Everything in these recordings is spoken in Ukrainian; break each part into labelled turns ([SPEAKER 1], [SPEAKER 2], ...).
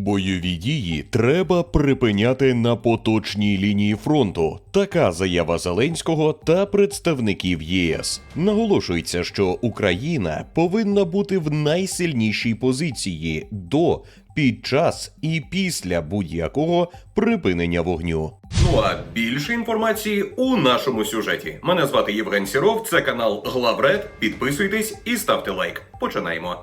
[SPEAKER 1] Бойові дії треба припиняти на поточній лінії фронту. Така заява Зеленського та представників ЄС. Наголошується, що Україна повинна бути в найсильнішій позиції до, під час і після будь-якого припинення вогню.
[SPEAKER 2] Ну а більше інформації у нашому сюжеті. Мене звати Євген Сіров, це канал Главред. Підписуйтесь і ставте лайк. Починаємо.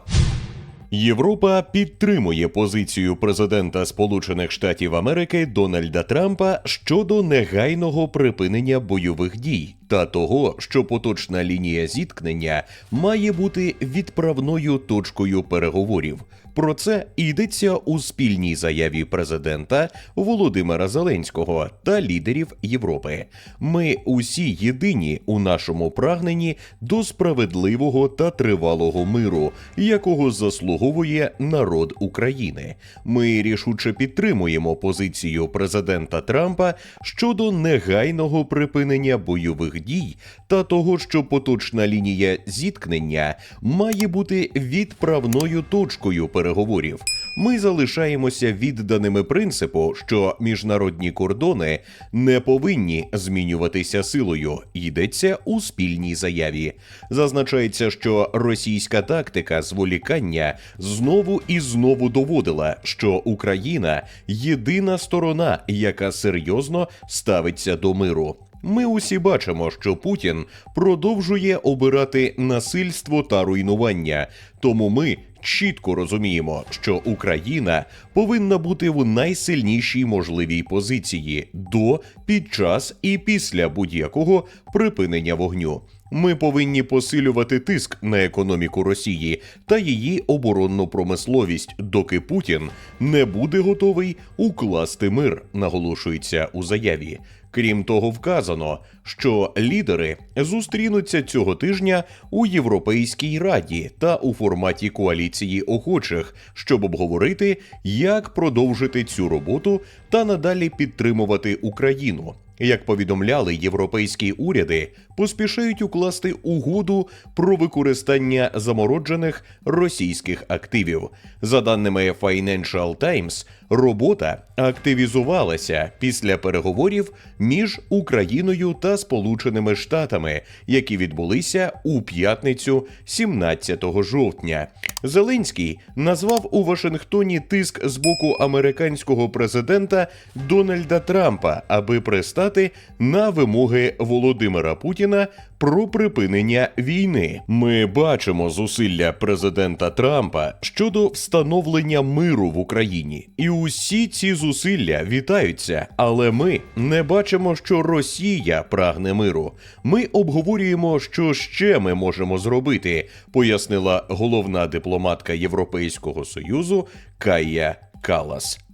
[SPEAKER 1] Європа підтримує позицію президента Сполучених Штатів Америки Дональда Трампа щодо негайного припинення бойових дій та того, що поточна лінія зіткнення має бути відправною точкою переговорів. Про це йдеться у спільній заяві президента Володимира Зеленського та лідерів Європи. Ми усі єдині у нашому прагненні до справедливого та тривалого миру, якого заслуговує народ України. Ми рішуче підтримуємо позицію президента Трампа щодо негайного припинення бойових дій та того, що поточна лінія зіткнення має бути відправною точкою переговорів. Ми залишаємося відданими принципу, що міжнародні кордони не повинні змінюватися силою. Йдеться у спільній заяві. Зазначається, що російська тактика зволікання знову і знову доводила, що Україна єдина сторона, яка серйозно ставиться до миру. Ми усі бачимо, що Путін продовжує обирати насильство та руйнування. Тому ми чітко розуміємо, що Україна повинна бути в найсильнішій можливій позиції до, під час і після будь-якого припинення вогню. Ми повинні посилювати тиск на економіку Росії та її оборонну промисловість, доки Путін не буде готовий укласти мир, наголошується у заяві. Крім того, вказано, що лідери зустрінуться цього тижня у Європейській раді та у форматі коаліції охочих, щоб обговорити, як продовжити цю роботу та надалі підтримувати Україну. Як повідомляли європейські уряди, поспішають укласти угоду про використання замороджених російських активів. За даними Financial Times, робота активізувалася після переговорів між Україною та Сполученими Штатами, які відбулися у п'ятницю 17 жовтня. Зеленський назвав у Вашингтоні тиск з боку американського президента Дональда Трампа, аби пристати на вимоги Володимира Путіна про припинення війни. Ми бачимо зусилля президента Трампа щодо встановлення миру в Україні, і усі ці зусилля вітаються. Але ми не бачимо, що Росія прагне миру. Ми обговорюємо, що ще ми можемо зробити, пояснила головна дипломатка Європейського союзу Кая Калас.